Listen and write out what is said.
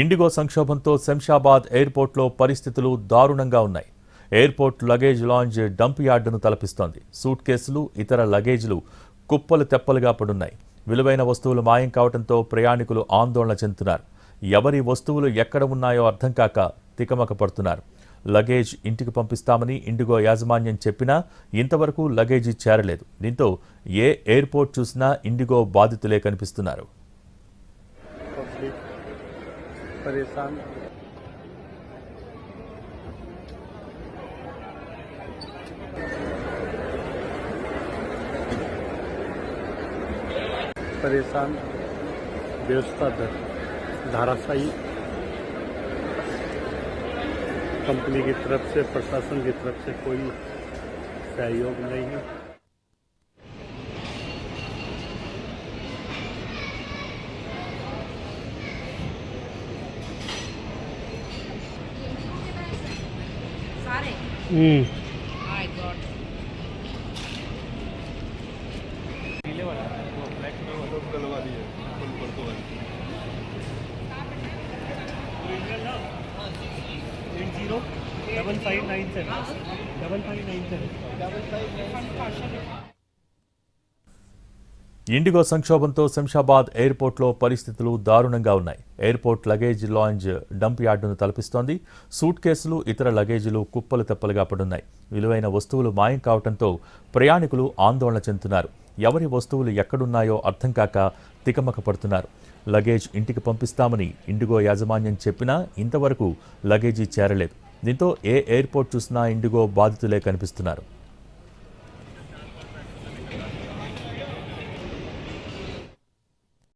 IndiGo సంక్షోభంతో శంషాబాద్ ఎయిర్పోర్ట్లో పరిస్థితులు దారుణంగా ఉన్నాయి. ఎయిర్పోర్ట్ లగేజ్ లాంజ్ డంప్ యార్డును తలపిస్తోంది. సూట్ కేసులు ఇతర లగేజ్లు కుప్పలు తెప్పలుగా పడున్నాయి. విలువైన వస్తువులు మాయం కావడంతో ప్రయాణికులు ఆందోళన చెందుతున్నారు. ఎవరి వస్తువులు ఎక్కడ ఉన్నాయో అర్థం కాక తికమక పడుతున్నారు. లగేజ్ ఇంటికి పంపిస్తామని ఇండిగో యాజమాన్యం చెప్పినా ఇంతవరకు లగేజీ చేరలేదు. దీంతో ఏ ఎయిర్పోర్ట్ చూసినా ఇండిగో బాధితులే కనిపిస్తున్నారు. परेशान। परेशान, व्यवस्था दर, धाराशाही। कंपनी की तरफ़ से, प्रशासन की तरफ़ से कोई सहयोग नहीं है। Double five nine seven double five nine seven double five IndiGo సంక్షోభంతో శంషాబాద్ ఎయిర్పోర్ట్లో పరిస్థితులు దారుణంగా ఉన్నాయి. ఎయిర్పోర్ట్ లగేజ్ లాంజ్ డంప్ యార్డును తలపిస్తోంది. సూట్ కేసులు ఇతర లగేజీలు కుప్పలు తెప్పలుగా పడున్నాయి. విలువైన వస్తువులు మాయం కావడంతో ప్రయాణికులు ఆందోళన చెందుతున్నారు. ఎవరి వస్తువులు ఎక్కడున్నాయో అర్థం కాక తికమక పడుతున్నారు లగేజ్ ఇంటికి పంపిస్తామని ఇండిగో యాజమాన్యం చెప్పినా ఇంతవరకు లగేజీ చేరలేదు. దీంతో ఏ ఎయిర్పోర్ట్ చూసినా ఇండిగో బాధితులే కనిపిస్తున్నారు.